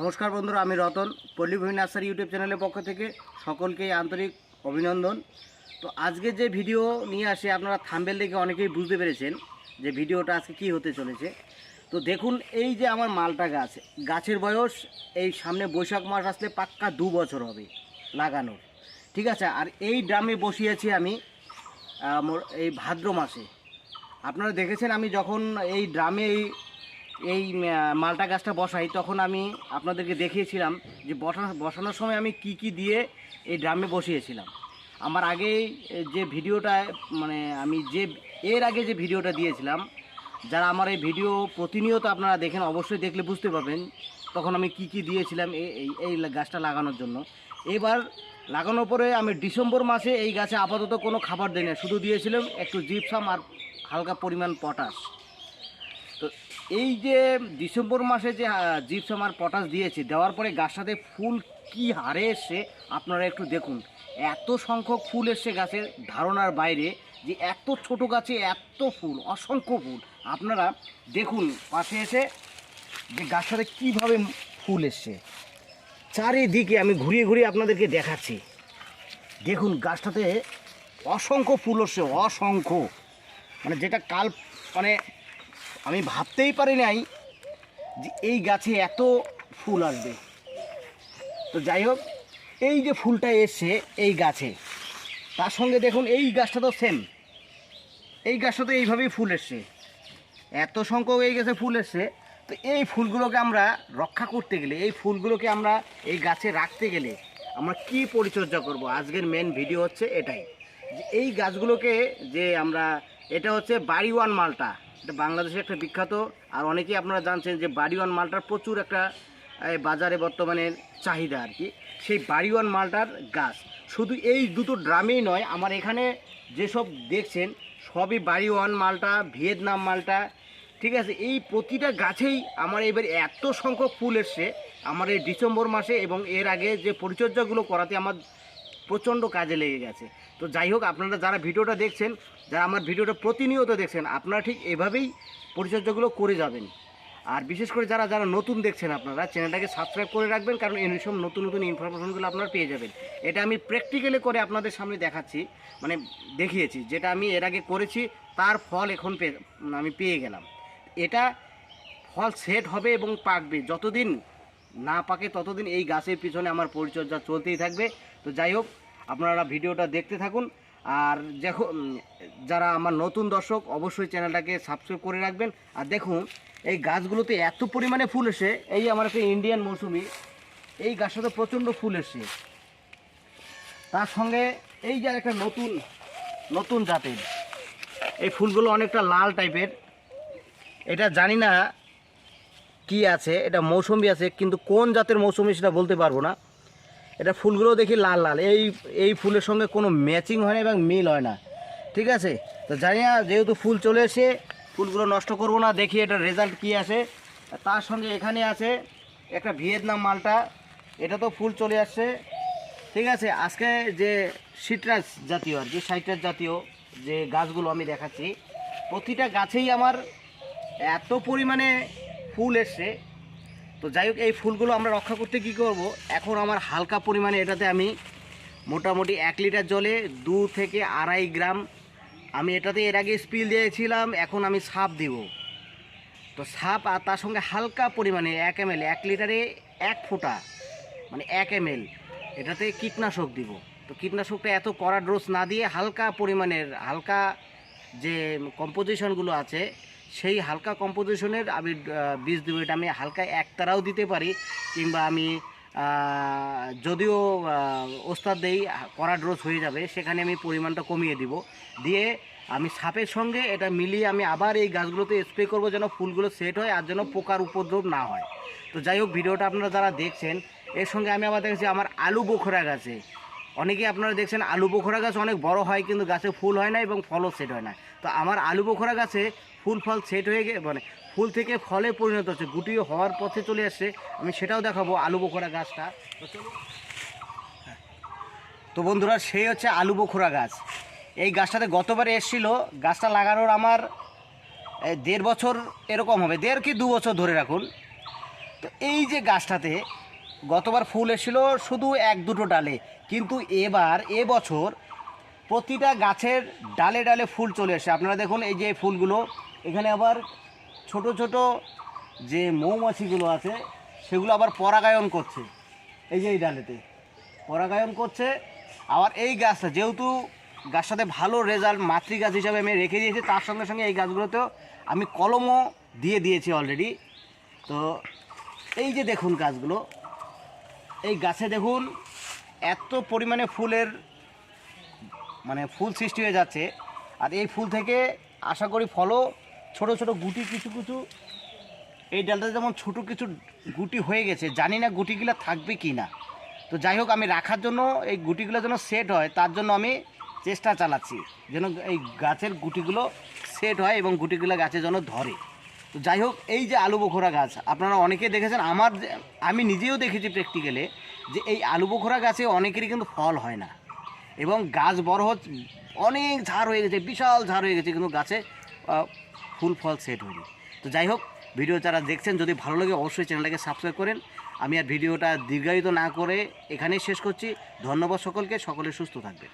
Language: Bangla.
নমস্কার বন্ধুরা, আমি রতন, পল্লীভূমি নার্সারি ইউটিউব চ্যানেলের পক্ষ থেকে সকলকেই আন্তরিক অভিনন্দন। তো আজকে যে ভিডিও নিয়ে আসে, আপনারা থাম্বেল দেখে অনেকেই বুঝতে পেরেছেন যে ভিডিওটা আজকে কী হতে চলেছে। তো দেখুন, এই যে আমার মালটা গাছ, গাছের বয়স এই সামনে বৈশাখ মাস আসলে পাক্কা দু বছর হবে লাগানোর। ঠিক আছে, আর এই ড্রামে বসিয়েছি আমি এই ভাদ্র মাসে। আপনারা দেখেছেন আমি যখন এই ড্রামে এই এই মালটা গাছটা বসাই, তখন আমি আপনাদেরকে দেখিয়েছিলাম যে বসানো বসানোর সময় আমি কি কি দিয়ে এই ড্রামে বসিয়েছিলাম। আমার আগে যে ভিডিওটা মানে আমি যে, এর আগে যে ভিডিওটা দিয়েছিলাম, যারা আমার এই ভিডিও প্রতিনিয়ত আপনারা দেখেন, অবশ্যই দেখলে বুঝতে পারবেন তখন আমি কি কি দিয়েছিলাম এই, এই- গাছটা লাগানোর জন্য। এবার লাগানোর পরে আমি ডিসেম্বর মাসে এই গাছে আপাতত কোনো খাবার দিই না শুধু দিয়েছিলাম একটু জিপসাম আর হালকা পরিমাণ পটাশ। এই যে ডিসেম্বর মাসে যে জিপসাম আর পটাশ দিয়েছি, দেওয়ার পরে গাছটাতে ফুল কি হারে এসছে আপনারা একটু দেখুন। এত সংখ্যক ফুল এসছে গাছের ধারণার বাইরে যে, এত ছোট গাছে এত ফুল, অসংখ্য ফুল। আপনারা দেখুন, পাশে এসে যে গাছটাতে কীভাবে ফুল এসছে। চারিদিকে আমি ঘুরিয়ে ঘুরিয়ে আপনাদেরকে দেখাচ্ছি। দেখুন গাছটাতে অসংখ্য ফুল এসছে, অসংখ্য। মানে যেটা কাল মানে আমি ভাবতেই পারি নাই যে এই গাছে এত ফুল আসবে। তো যাই হোক, এই যে ফুলটা এসছে এই গাছে, তার সঙ্গে দেখুন এই গাছটা তো সেম এই গাছটা তো এইভাবেই ফুল এসছে। এত সংখ্যক এই গাছে ফুল এসছে। তো এই ফুলগুলোকে আমরা রক্ষা করতে গেলে, এই ফুলগুলোকে আমরা এই গাছে রাখতে গেলে আমরা কি পরিচর্যা করব? আজকের মেন ভিডিও হচ্ছে এটাই। যে এই গাছগুলোকে যে আমরা, এটা হচ্ছে বাড়িওয়ান মালটা। এটা বাংলাদেশের একটা বিখ্যাত। আর অনেকেই আপনারা জানছেন যে বাড়িওয়ান মালটার প্রচুর একটা বাজারে বর্তমানে চাহিদা আর কি। সেই বাড়িওয়ান মালটার গাছ। শুধু এই দুটো ড্রামেই নয়, আমার এখানে যেসব দেখছেন, সবই বাড়িওয়ান মালটা, ভিয়েতনাম মালটা, ঠিক আছে? এই প্রতিটা গাছেই আমার এবার এত সংখ্যক ফুল এসছে আমার এই ডিসেম্বর মাসে এবং এর আগে যে পরিচর্যাগুলো করাতে আমার প্রচণ্ড কাজে লেগে গেছে। তো যাই হোক, আপনারা যারা ভিডিওটা দেখছেন, যারা আমার ভিডিওটা প্রতিনিয়ত দেখছেন, আপনারা ঠিক এভাবেই পরিচর্যাগুলো করে যাবেন। আর বিশেষ করে যারা যারা নতুন দেখছেন আপনারা, চ্যানেলটাকে সাবস্ক্রাইব করে রাখবেন, কারণ এইসব নতুন নতুন ইনফরমেশনগুলো আপনারা পেয়ে যাবেন। এটা আমি প্র্যাকটিক্যালি করে আপনাদের সামনে দেখাচ্ছি মানে দেখিয়েছি, যেটা আমি এর আগে করেছি, তার ফল এখন আমি পেয়ে গেলাম। এটা ফল সেট হবে এবং পাকবে, যতদিন না পাকে ততদিন এই গাছের পিছনে আমার পরিচর্যা চলতেই থাকবে। তো যাই হোক আপনারা ভিডিওটা দেখতে থাকুন। আর যখন যারা আমার নতুন দর্শক, অবশ্যই চ্যানেলটাকে সাবস্ক্রাইব করে রাখবেন। আর দেখুন, এই গাছগুলোতে এত পরিমাণে ফুল এসে, এই আমার একটা ইন্ডিয়ান মৌসুমি, এই গাছটাতে প্রচণ্ড ফুল এসে। তার সঙ্গে এই যে একটা নতুন নতুন জাতের, এই ফুলগুলো অনেকটা লাল টাইপের এটা জানি না কি আছে, এটা মৌসুমি আছে, কিন্তু কোন জাতের মৌসুমি সেটা বলতে পারব না। এটা ফুলগুলো দেখি লাল লাল। এই এই ফুলের সঙ্গে কোনো ম্যাচিং হয় না এবং মিল হয় না। ঠিক আছে? তো জানি না, যেহেতু ফুল চলে এসে ফুলগুলো নষ্ট করব না, দেখি এটা রেজাল্ট কি আসে। তার সঙ্গে এখানে আছে একটা ভিয়েতনাম মালটা। এটা তো ফুল চলে আসছে। ঠিক আছে? আজকে যে সিট্রাস জাতীয় আর যে সাইট্রাস জাতীয় যে গাছগুলো আমি দেখাচ্ছি, প্রতিটা গাছেই আমার এত পরিমাণে ফুল এসছে। তো যাই হোক, এই ফুলগুলো আমরা রক্ষা করতে কি করব? এখন আমার হালকা পরিমাণে এটাতে আমি মোটামুটি এক লিটার জলে দু থেকে আড়াই গ্রাম আমি এটাতে এর আগে স্পিল দিয়েছিলাম, এখন আমি সাপ দিব। তো সাপ আর তার সঙ্গে হালকা পরিমাণে এক এম এক লিটারে এক ফোঁটা মানে এক এম এটাতে কীটনাশক দিব। তো কীটনাশকটা এত কড়া ডোজ না দিয়ে হালকা পরিমাণের, হালকা যে কম্পোজিশনগুলো আছে সেই হালকা কম্পোজিশনের আমি বীজ দেবো, এটা আমি হালকা একতারাও দিতে পারি, কিংবা আমি যদিও ওস্তাদ দেই, কড়া ড্রোজ হয়ে যাবে, সেখানে আমি পরিমাণটা কমিয়ে দিব। দিয়ে আমি সাপের সঙ্গে এটা মিলিয়ে আমি আবার এই গাছগুলোতে স্প্রে করব যেন ফুলগুলো সেট হয় আর যেন পোকার উপদ্রব না হয়। তো যাই হোক, ভিডিওটা আপনারা যারা দেখছেন, এর সঙ্গে আমি আবার দেখেছি আমার আলু বোখরা গাছে। অনেকে আপনারা দেখছেন আলু বোখরা গাছ অনেক বড় হয়, কিন্তু গাছে ফুল হয় না এবং ফলও সেট হয় না। তো আমার আলু বোখরা গাছে ফুল ফল সেট হয়ে গে মানে ফুল থেকে ফলে পরিণত হচ্ছে, গুটিও হওয়ার পথে চলে আসছে। আমি সেটাও দেখাবো আলু বোখরা গাছটা। হ্যাঁ। তো বন্ধুরা, সেই হচ্ছে আলু বোখরা গাছ। এই গাছটাতে গতবারে এসেছিল, গাছটা লাগানোর আমার দেড় বছর এরকম হবে, দেড় কি দু বছর ধরে রাখুন। তো এই যে গাছটাতে গতবার ফুল এসেছিল শুধু এক দুটো ডালে। কিন্তু এবার এবছর প্রতিটা গাছের ডালে ডালে ফুল চলে আসে। আপনারা দেখুন এই যে ফুলগুলো, এখানে আবার ছোট ছোট যে মৌমাছিগুলো আছে, সেগুলো আবার পরাগায়ন করছে। এই যে এই ডালেতে পরাগায়ন করছে। আবার এই গাছটা, যেহেতু গাছটাতে ভালো রেজাল্ট মাতৃ গাছ হিসাবে আমি রেখে দিয়েছি, তার সঙ্গে সঙ্গে এই গাছগুলোতেও আমি কলমও দিয়ে দিয়েছি অলরেডি তো এই যে দেখুন গাছগুলো এই গাছে দেখুন, এত পরিমাণে ফুলের মানে ফুল সৃষ্টি হয়ে যাচ্ছে। আর এই ফুল থেকে আশা করি ফলও, ছোট ছোট গুটি, কিছু কিছু, এই ডালটা যেমন ছোট কিছু গুটি হয়ে গেছে, জানি না গুটিগুলো থাকবে কি না তো যাই হোক, আমি রাখার জন্য এই গুটিগুলো যেন সেট হয়, তার জন্য আমি চেষ্টা চালাচ্ছি, যেন এই গাছের গুটিগুলো সেট হয় এবং গুটিগুলো গাছে যেন ধরে। তো যাই হোক, এই যে আলু বোখরা গাছ, আপনারা অনেকে দেখেছেন, আমার আমি নিজেও দেখেছি প্র্যাকটিক্যালে যে এই আলু বোখরা গাছে অনেকেরই কিন্তু ফল হয় না। এবং গাছ বড় হচ্ছে, অনেক ঝাড় হয়ে গেছে, বিশাল ঝাড় হয়ে গেছে, কিন্তু গাছে ফুল ফল সেট হয়নি। তো যাই হোক ভিডিও যারা দেখছেন, যদি ভালো লাগে, অবশ্যই চ্যানেলটাকে সাবস্ক্রাইব করেন। আমি আর ভিডিওটা দীর্ঘায়িত না করে এখানেই শেষ করছি। ধন্যবাদ সকলকে, সকলে সুস্থ থাকবেন।